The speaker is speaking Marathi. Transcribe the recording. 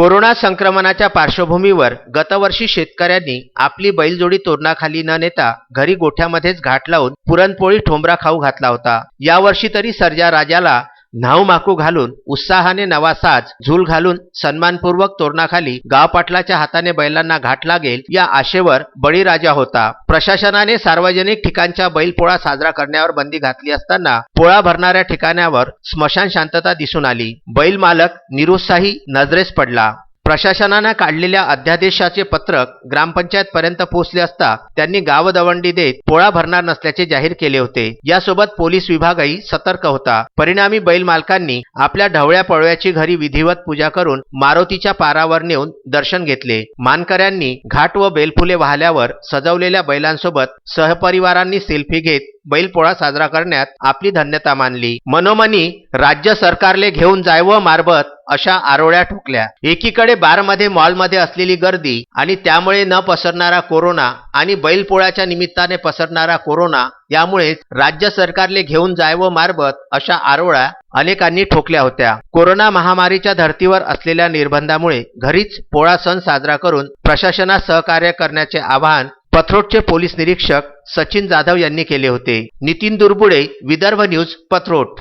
कोरोना संक्रमणाच्या पार्श्वभूमीवर गतवर्षी शेतकऱ्यांनी आपली बैलजोडी तोरणाखाली न नेता घरी गोठ्यामध्येच घाट लावून पुरणपोळी ठोंबरा खाऊ घातला होता. यावर्षी तरी सर्जा राजाला न्हाऊमाकू घालून उत्साहाने नवा साज झूल घालून सन्मानपूर्वक तोरणाखाली गावपाटलाच्या हाताने बैलांना घाट लागेल या आशेवर बळीराजा होता. प्रशासनाने सार्वजनिक ठिकाणच्या बैलपोळा साजरा करण्यावर बंदी घातली असताना पोळा भरणाऱ्या ठिकाणावर स्मशान शांतता दिसून आली. बैल मालक निरुत्साही नजरेस पडला. प्रशासनानं काढलेल्या अध्यादेशाचे पत्रक ग्रामपंचायतपर्यंत पोहोचले असता त्यांनी गावदवंडी देत पोळा भरणार नसल्याचे जाहीर केले होते. यासोबत पोलीस विभागही सतर्क होता. परिणामी बैल मालकांनी आपल्या ढवळ्या पळव्याची घरी विधिवत पूजा करून मारुतीच्या पारावर नेऊन दर्शन घेतले. मानकऱ्यांनी घाट व बेलफुले वाहल्यावर सजवलेल्या बैलांसोबत सहपरिवारांनी सेल्फी घेत बैलपोळा साजरा करण्यात आपली धन्यता मानली. मनोमनी राज्य सरकारले घेऊन जायवं मारबत अशा आरोळ्या ठोकल्या. एकीकडे बारमध्ये मॉलमध्ये असलेली गर्दी आणि त्यामुळे न पसरणारा कोरोना आणि बैलपोळ्याच्या निमित्ताने पसरणारा कोरोना यामुळे राज्य सरकारले घेऊन जायवं मारबत अशा आरोळ्या अनेकांनी ठोकल्या होत्या. कोरोना महामारीच्या धर्तीवर असलेल्या निर्बंधामुळे घरीच पोळा सण साजरा करून प्रशासनास सहकार्य करण्याचे आवाहन पथरोटचे पोलीस निरीक्षक सचिन जाधव यांनी केले होते. नितीन दुर्बुडे विदर्भ न्यूज पथरोट.